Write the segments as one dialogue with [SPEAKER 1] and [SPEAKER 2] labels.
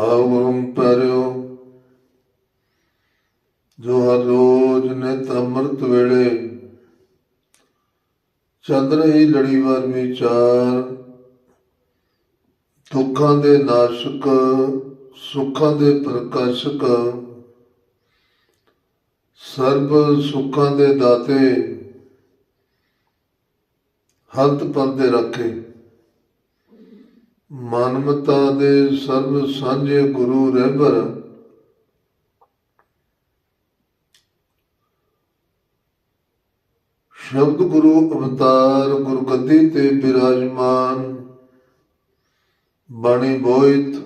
[SPEAKER 1] ਆਓ ਪਰਿਓ। ਜੋ ਹਰ ਰੋਜ਼ ਨਿਤ ਅੰਮ੍ਰਿਤ ਵੇਲੇ ਚੱਲ ਰਹੀ ਲੜੀਵਾਰ ਵਿਚਾਰ ਦੁੱਖਾਂ ਦੇ ਨਾਸ਼ਕ, ਸੁੱਖਾਂ ਦੇ ਪ੍ਰਕਾਸ਼ਕ, ਸਰਬ ਸੁੱਖਾਂ ਦੇ ਦਾਤੇ ਹੰਤ ਪੰਦੇ ਰੱਖੇ। ਮਾਨਵਤਾ ਦੇ ਸਰਬ ਸਾਂਝੇ ਗੁਰੂ ਰਹਿਬਰ ਸ਼ਬਦ ਗੁਰੂ ਅਵਤਾਰ ਗੁਰਗੱਦੀ ਤੇ ਬਿਰਾਜਮਾਨ ਬਾਣੀ ਬੋਇਤ,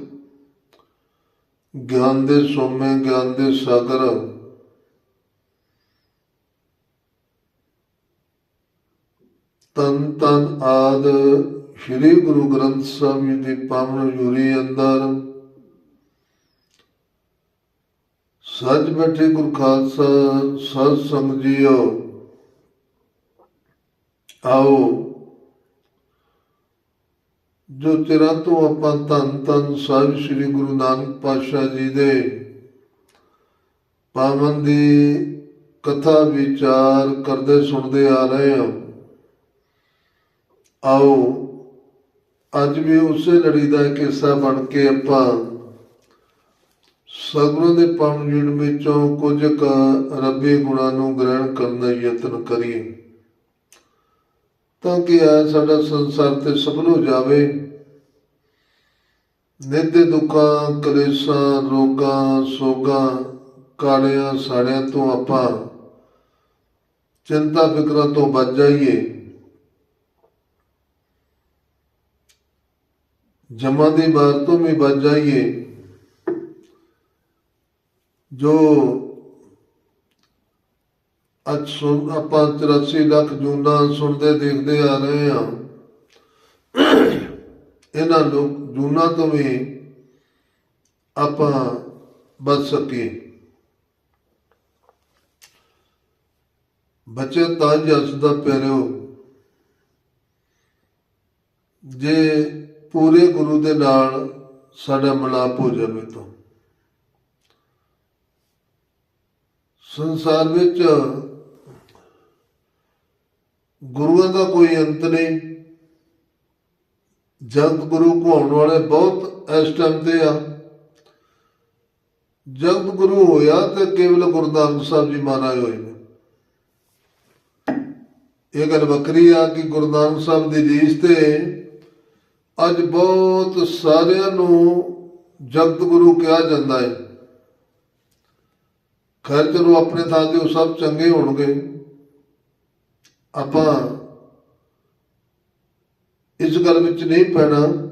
[SPEAKER 1] ਗਿਆਨ ਦੇ ਸੋਮੇ, ਗਿਆਨ ਦੇ ਸਾਗਰ। ਤਨ ਤਨ ਆਦ ਸ੍ਰੀ ਗੁਰੂ ਗ੍ਰੰਥ ਸਾਹਿਬ ਜੀ ਦੀ ਪਾਵਨ ਜੂਰੀ ਅੰਦਰ ਸੱਜ ਬੈਠੇ ਗੁਰ ਖਾਲਸਾ ਸਤ ਸੰਗ ਜੀਓ ਆਓ, ਜੋ ਤੇਰਾ ਤੋਂ ਆਪਾਂ ਧੰਨ ਧੰਨ ਸਾਹਿਬ ਸ੍ਰੀ ਗੁਰੂ ਨਾਨਕ ਪਾਤਸ਼ਾਹ ਜੀ ਦੇ ਪਾਵਨ ਦੀ ਕਥਾ ਵਿਚਾਰ ਕਰਦੇ ਸੁਣਦੇ ਆ ਰਹੇ ਹਾਂ। ਆਓ ਅੱਜ ਵੀ ਉਸੇ ਲੜੀ ਦਾ ਇੱਕ ਹਿੱਸਾ ਬਣ ਕੇ ਆਪਾਂ ਸਤਿਗੁਰਾਂ ਦੇ ਪਾਵਨ ਜੀਣ ਵਿੱਚੋਂ ਕੁਝ ਕ ਰੱਬੀ ਗੁਣਾਂ ਨੂੰ ਗ੍ਰਹਿਣ ਕਰਨ ਦਾ ਯਤਨ ਕਰੀਏ। ਤਾਂ ਕਿ ਆ ਸਾਡਾ ਸੰਸਾਰ ਤੇ ਸਫਲ ਹੋ ਜਾਵੇ। ਨਿੱਧ ਦੁੱਖਾਂ, ਕਲੇਸ਼ਾਂ, ਰੋਗਾਂ, ਸੋਗਾਂ ਕਾਲਿਆਂ ਸਾੜਿਆਂ ਤੋਂ ਆਪਾਂ ਚਿੰਤਾ ਫਿਕਰਾਂ ਤੋਂ ਬਚ ਜਾਈਏ। ਜਮਾ ਦੀ ਬਾਤ ਤੋਂ ਵੀ ਬਚ ਜਾਈਏ। ਜੋ ਅੱਜ ਸੁਣ ਆਪਾਂ 84 ਲੱਖ ਜੂਨਾ ਸੁਣਦੇ, ਦੇਖਦੇ ਆ ਰਹੇ ਹਾਂ। ਇਹਨਾਂ ਲੋਕ ਜੂਨਾ ਤੋਂ ਵੀ ਆਪਾਂ ਬਚ ਸਕੀਏ। ਬੱਚੇ ਤਾਂ ਜਸ ਦਾ ਪਿਆਰਿਓ। ਜੇ ਪੂਰੇ ਗੁਰੂ ਦੇ ਨਾਲ ਸਾਡਾ ਮਿਲਾਪ ਹੋ ਜਾਵੇ ਤੋਂ। ਸੰਸਾਰ ਵਿੱਚ ਗੁਰੂਆਂ ਦਾ ਕੋਈ ਅੰਤ ਨਹੀਂ। ਜਗ ਗੁਰੂ ਕਹਾਉਣ ਵਾਲੇ ਬਹੁਤ ਇਸ ਟਾਈਮ ਤੇ ਆ। ਜਗਤ ਗੁਰੂ ਹੋਇਆ ਤੇ ਕੇਵਲ ਗੁਰੂ ਨਾਨਕ ਸਾਹਿਬ ਜੀ ਮਹਾਰਾਜ ਹੋਏ ਨੇ। ਇਹ ਗੱਲ ਵੱਖਰੀ ਆ ਕਿ ਗੁਰੂ ਨਾਨਕ ਸਾਹਿਬ ਦੀ ਰੀਸ ਤੇ ਅੱਜ ਬਹੁਤ ਸਾਰਿਆਂ ਨੂੰ ਜਗਤ ਗੁਰੂ ਕਿਹਾ ਜਾਂਦਾ ਹੈ ਖੈਰ ਚਲੋ ਆਪਣੇ ਥਾਂ ਤੇ ਉਹ ਸਭ ਚੰਗੇ ਹੋਣਗੇ। ਆਪਾਂ ਇਸ ਗੱਲ ਵਿੱਚ ਨਹੀਂ ਪੈਣਾ।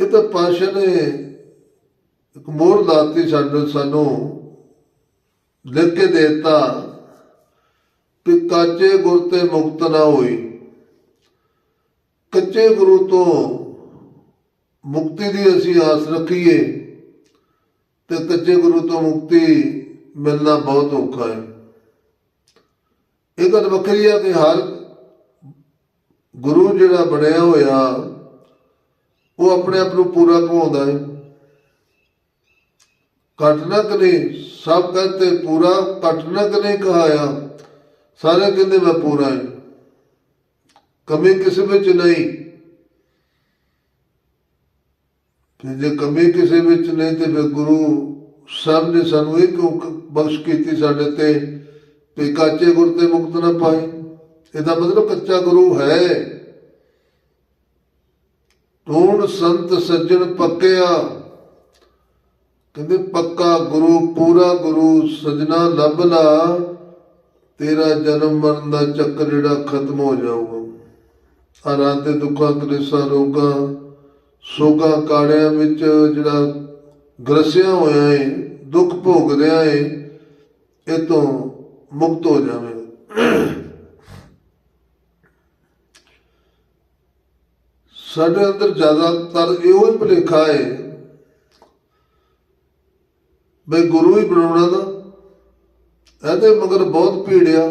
[SPEAKER 1] ਇਹ ਤਾਂ ਪਾਸ਼ਾ ਨੇ ਇੱਕ ਮੋਹਰ ਲਾਤੀ ਸਾਨੂੰ ਸਾਨੂੰ ਲਿਖ ਕੇ ਦੇਤਾ ਕਿ ਕਾਚੇ ਗੁਰ ਤੇ ਮੁਕਤ ਨਾ ਹੋਈ। ਕੱਚੇ ਗੁਰੂ ਤੋਂ ਮੁਕਤੀ ਦੀ ਅਸੀਂ ਆਸ ਰੱਖੀਏ ਤੇ ਕੱਚੇ ਗੁਰੂ ਤੋਂ ਮੁਕਤੀ ਮਿਲਣਾ ਬਹੁਤ ਔਖਾ ਹੈ। ਇਹ ਗੱਲ ਵੱਖਰੀ ਆ ਕਿ ਹਰ ਗੁਰੂ ਜਿਹੜਾ ਬਣਿਆ ਹੋਇਆ, ਉਹ ਆਪਣੇ ਆਪ ਨੂੰ ਪੂਰਾ ਕਹਾਉਂਦਾ ਹੈ। ਕਟਨਕ ਨੇ ਸਭ ਕਹਿੰਦੇ ਪੂਰਾ ਕਟਨਕ ਨੇ ਕਹਾਇਆ, ਸਾਰੇ ਕਹਿੰਦੇ ਮੈਂ ਪੂਰਾ ਹਾਂ। ਕਮੀ ਕਿਸੇ ਵਿੱਚ ਨਹੀਂ। ਤੇ ਜੇ ਕਮੀ ਕਿਸੇ ਵਿੱਚ ਨਹੀਂ ਤੇ ਫਿਰ ਗੁਰੂ ਸਾਹਿਬ ਨੇ ਸਾਨੂੰ ਇਹ ਕਿਉਂ ਬਖਸ਼ ਕੀਤੀ ਸਾਡੇ ਤੇ? ਵੀ ਕਾਚੇ ਗੁਰ ਤੇ ਮੁਕਤ ਨਾ ਪਾਏ ਇਹਦਾ ਮਤਲਬ ਕੱਚਾ ਗੁਰੂ ਹੈ। ਤੂਣ ਸੰਤ ਸੱਜਣ ਪੱਕਿਆ? ਕਹਿੰਦੇ ਪੱਕਾ ਗੁਰੂ, ਪੂਰਾ ਗੁਰੂ, ਸਜਣਾ ਲੱਭ ਲਾ। ਤੇਰਾ ਜਨਮ ਮਰਨ ਦਾ ਚੱਕਰ ਜਿਹੜਾ ਖਤਮ ਹੋ ਜਾਊਗਾ। ਆਰਾਂ ਤੇ ਦੁੱਖਾਂ ਕਲੇਸ਼ਾਂ ਰੋਗਾਂ, ਸੋਗਾਂ ਕਾੜਿਆਂ ਵਿੱਚ ਜਿਹੜਾ ਗਰਸਿਆ ਹੋਇਆ ਏ, ਦੁੱਖ ਭੋਗ ਰਿਹਾ ਏ, ਇਹ ਤੋਂ ਮੁਕਤ ਹੋ ਜਾਵੇ। ਸਾਡੇ ਅੰਦਰ ਜ਼ਿਆਦਾਤਰ ਇਹੋ ਹੀ ਭੁਲੇਖਾ ਏ ਬਈ ਗੁਰੂ ਹੀ ਬਣਾਉਣਾ ਦਾ ਇਹਦੇ ਮਗਰ ਬਹੁਤ ਭੀੜ ਆ।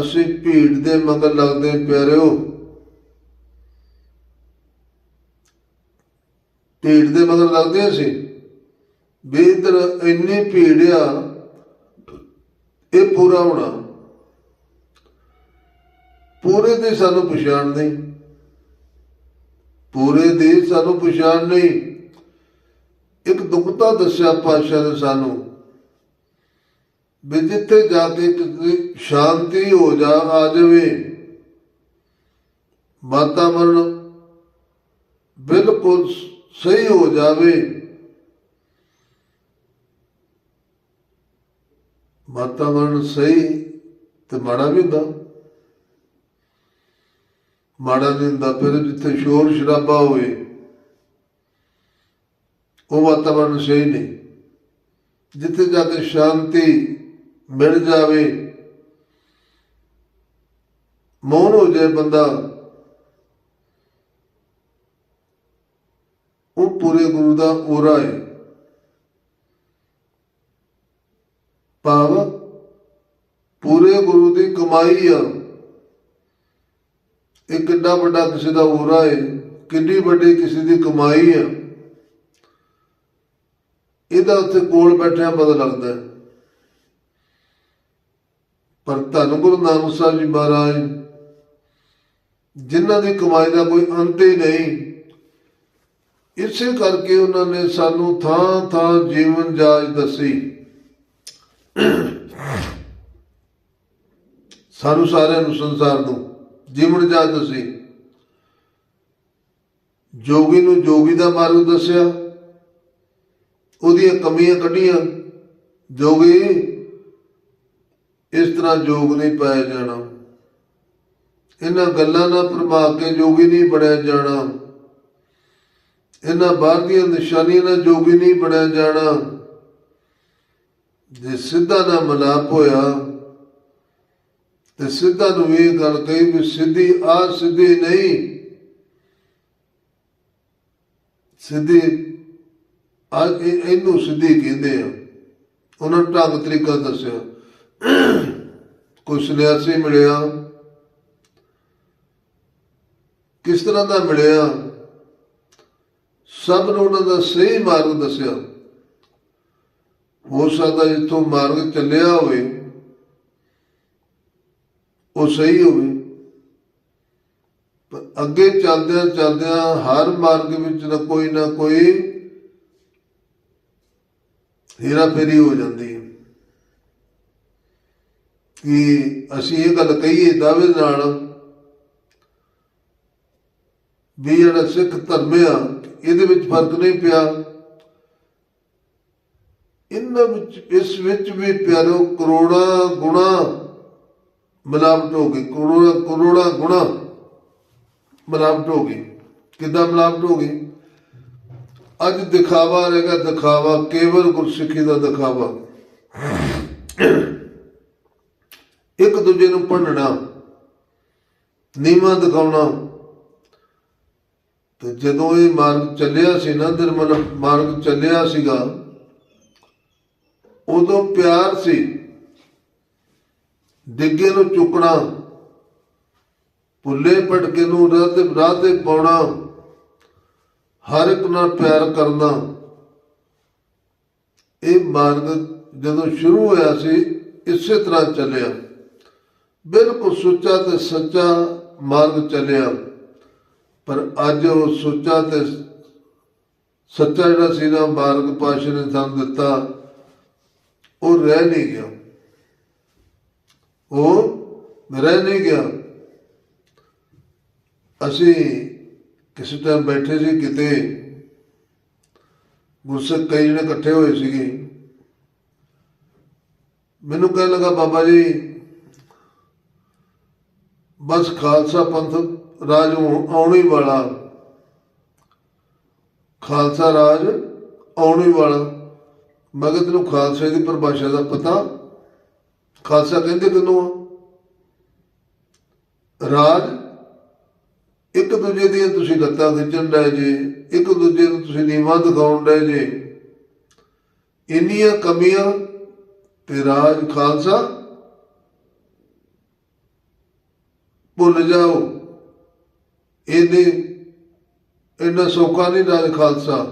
[SPEAKER 1] ਅਸੀਂ ਭੀੜ ਦੇ ਮਗਰ ਲੱਗਦੇ ਪਿਆਰਿਓ। ਭੀੜ ਦੇ ਮਗਰ ਲੱਗਦੇ ਸੀ ਵੀ ਇੱਧਰ ਇੰਨੀ ਭੀੜ ਆ, ਇਹ ਪੂਰਾ ਹੋਣਾ। ਪੂਰੇ ਦੀ ਸਾਨੂੰ ਪਛਾਣ ਨਹੀਂ। ਪੂਰੇ ਦੀ ਸਾਨੂੰ ਪਛਾਣ ਨਹੀਂ। ਇੱਕ ਦੁਖਤਾ ਦੱਸਿਆ ਪਾਸ਼ਾ ਨੇ ਸਾਨੂੰ। ਵੀ ਜਿੱਥੇ ਜਾ ਕੇ ਸ਼ਾਂਤੀ ਹੋ ਜਾ, ਆ ਜਾਵੇ। ਵਾਤਾਵਰਣ ਬਿਲਕੁਲ ਸਹੀ ਹੋ ਜਾਵੇ। ਵਾਤਾਵਰਣ ਸਹੀ ਤੇ ਮਾੜਾ ਵੀ ਹੁੰਦਾ। ਮਾੜਾ ਨਹੀਂ ਹੁੰਦਾ, ਫਿਰ ਜਿੱਥੇ ਸ਼ੋਰ ਸ਼ਰਾਬਾ ਹੋਵੇ, ਉਹ ਵਾਤਾਵਰਣ ਸਹੀ ਨਹੀਂ। ਜਿੱਥੇ ਜਾ ਕੇ ਸ਼ਾਂਤੀ ਮਿਲ ਜਾਵੇ। ਮੌਨ ਹੋ ਜਾਏ ਬੰਦਾ। ਉਹ ਪੂਰੇ ਗੁਰੂ ਦਾ ਓਰਾ ਹੈ ਭਾਵ ਪੂਰੇ ਗੁਰੂ ਦੀ ਕਮਾਈ ਆ। ਇਹ ਕਿੰਨਾ ਵੱਡਾ ਕਿਸੇ ਦਾ ਓਰਾ ਹੈ ਕਿੰਨੀ ਵੱਡੀ ਕਿਸੇ ਦੀ ਕਮਾਈ ਆ। ਇਹਦਾ ਉੱਥੇ ਕੋਲ ਬੈਠਿਆ ਪਤਾ ਲੱਗਦਾ। ਹੈ ਪਰ ਧੰਨ ਗੁਰੂ ਨਾਨਕ ਸਾਹਿਬ ਜੀ ਮਹਾਰਾਜ, ਜਿਨ੍ਹਾਂ ਦੀ ਕਮਾਈ ਦਾ ਕੋਈ ਅੰਤ ਹੀ ਨਹੀਂ, ਇਸੇ ਕਰਕੇ ਉਹਨਾਂ ਨੇ ਸਾਨੂੰ ਥਾਂ ਥਾਂ ਜੀਵਨ ਜਾਚ ਦੱਸੀ। ਸਾਨੂੰ ਸਾਰਿਆਂ ਨੂੰ ਸੰਸਾਰ ਨੂੰ ਜੀਵਨ ਜਾਚ ਦੱਸੀ। ਜੋਗੀ ਨੂੰ ਜੋਗੀ ਦਾ ਮਾਰਗ ਦੱਸਿਆ। ਉਹਦੀਆਂ ਕਮੀਆਂ ਕੱਢੀਆਂ। ਜੋਗੀ ਇਸ ਤਰ੍ਹਾਂ ਜੋਗ ਨਹੀਂ ਪਾਇਆ ਜਾਣਾ। ਇਹਨਾਂ ਗੱਲਾਂ ਨਾਲ ਭਰਮਾ ਕੇ ਜੋਗੀ ਨਹੀਂ ਬਣਿਆ ਜਾਣਾ। ਇਹਨਾਂ ਬਾਹਰ ਦੀਆਂ ਨਿਸ਼ਾਨੀਆਂ ਨਾਲ ਜੋਗੀ ਨਹੀਂ ਬਣਿਆ ਜਾਣਾ। ਜੇ ਸਿੱਧਾ ਨਾ ਮਲਾਪ ਹੋਇਆ, ਤੇ ਸਿੱਧਾ ਨੂੰ ਇਹ ਗੱਲ ਕਹੀ ਵੀ ਸਿੱਧੀ ਆ, ਸਿੱਧੀ ਨਹੀਂ। ਸਿੱਧੀ ਆ ਇਹਨੂੰ ਸਿੱਧੀ ਕਹਿੰਦੇ ਆ। ਉਹਨਾਂ ਨੂੰ ਢੰਗ ਤਰੀਕਾ ਦੱਸਿਆ। ਕੋਈ ਸੰਨਿਆਸੀ ਮਿਲਿਆ? ਕਿਸ ਤਰ੍ਹਾਂ ਦਾ ਮਿਲਿਆ? ਸਭ ਨੂੰ ਉਹਨਾਂ ਦਾ ਸਹੀ ਮਾਰਗ ਦੱਸਿਆ। ਹੋ ਸਕਦਾ ਜਿੱਥੋਂ ਮਾਰਗ ਚੱਲਿਆ ਹੋਵੇ, ਉਹ ਸਹੀ ਹੋਵੇ। ਪਰ ਅੱਗੇ ਚੱਲਦਿਆਂ ਚੱਲਦਿਆਂ ਹਰ ਮਾਰਗ ਵਿੱਚ ਨਾ ਕੋਈ ਨਾ ਕੋਈ ਹੀਰਾ ਫੇਰੀ ਹੋ ਜਾਂਦੀ ਹੈ। ਕਿ ਅਸੀਂ ਇਹ ਗੱਲ ਕਹੀਏ ਦਾਅਵੇ ਨਾਲ ਵੀ ਜਿਹੜਾ ਸਿੱਖ ਧਰਮ ਆ, ਇਹਦੇ ਵਿੱਚ ਫ਼ਰਕ ਨਹੀਂ ਪਿਆ। ਇਹਨਾਂ ਵਿੱਚ, ਇਸ ਵਿੱਚ ਵੀ ਪਿਆਰੋ, ਕਰੋੜਾਂ ਗੁਣਾ ਮਿਲਾਵਟ ਹੋ ਗਈ। ਕਰੋੜਾਂ ਕਰੋੜਾਂ ਗੁਣਾ ਮਿਲਾਵਟ ਹੋ ਗਈ। ਕਿੱਦਾਂ ਮਿਲਾਵਟ ਹੋ ਗਈ? ਅੱਜ ਦਿਖਾਵਾ ਰਹੇਗਾ ਦਿਖਾਵਾ, ਕੇਵਲ ਗੁਰਸਿੱਖੀ ਦਾ ਦਿਖਾਵਾ। ਇੱਕ ਦੂਜੇ ਨੂੰ ਭੰਡਣਾ, ਨੀਵਾਂ ਦਿਖਾਉਣਾ। ਤੇ ਜਦੋਂ ਇਹ ਮਾਰਗ ਚੱਲਿਆ ਸੀ ਨਾ, ਨਿਰਮਲ ਮਾਰਗ ਚੱਲਿਆ ਸੀਗਾ, ਉਦੋਂ ਪਿਆਰ ਸੀ। ਡਿੱਗੇ ਨੂੰ ਚੁੱਕਣਾ, ਭੁੱਲੇ ਭਟਕੇ ਨੂੰ ਰਾਹ ਤੇ ਰਾਹ ਤੇ ਪਾਉਣਾ, ਹਰ ਇੱਕ ਨਾਲ ਪਿਆਰ ਕਰਨਾ। ਇਹ ਮਾਰਗ ਜਦੋਂ ਸ਼ੁਰੂ ਹੋਇਆ ਸੀ, ਇਸੇ ਤਰ੍ਹਾਂ ਚੱਲਿਆ। ਬਿਲਕੁਲ ਸੁੱਚਾ ਤੇ ਸੱਚਾ ਮਾਰਗ ਚੱਲਿਆ। ਪਰ ਅੱਜ ਉਹ ਸੁੱਚਾ ਤੇ ਸੱਚਾ ਜਿਹੜਾ ਸੀ ਨਾ ਮਾਰਗ ਪਾਸ਼ਾ ਨੇ ਸਾਨੂੰ ਦਿੱਤਾ, ਉਹ ਰਹਿ ਨਹੀਂ ਗਿਆ। ਉਹ ਰਹਿ ਨਹੀਂ ਗਿਆ। ਅਸੀਂ ਕਿਸੇ ਟਾਈਮ ਬੈਠੇ ਸੀ ਕਿਤੇ, ਗੁਰਸਿੱਖ ਕਈ ਜਣੇ ਇਕੱਠੇ ਹੋਏ ਸੀਗੇ। ਮੈਨੂੰ ਕਹਿਣ ਲੱਗਾ, ਬਾਬਾ ਜੀ ਬਸ ਖਾਲਸਾ ਪੰਥ ਰਾਜ ਹੁਣ ਵਾਲਾ। ਖਾਲਸਾ ਰਾਜ ਆਉਣ ਵਾਲਾ। ਮੈਂ ਕਿਹਾ ਤੈਨੂੰ ਖਾਲਸੇ ਦੀ ਪਰਿਭਾਸ਼ਾ ਦਾ ਪਤਾ। ਖਾਲਸਾ ਕਹਿੰਦੇ ਕਿਨੂੰ ਆ। ਰਾਜ ਇੱਕ ਦੂਜੇ ਦੀਆਂ ਤੁਸੀਂ ਲੱਤਾਂ ਖਿੱਚਣ ਡਏ ਜੇ, ਇੱਕ ਦੂਜੇ ਨੂੰ ਤੁਸੀਂ ਨੀਵਾਂ ਦਿਖਾਉਣ ਡਏ ਜੇ। ਇੰਨੀਆਂ ਕਮੀਆਂ ਤੇ ਰਾਜ ਖਾਲਸਾ ਭੁੱਲ ਜਾਓ। ਇਹਦੇ ਇਹਨਾਂ ਸੌਖਾ ਨਹੀਂ ਰਾਜ ਖਾਲਸਾ।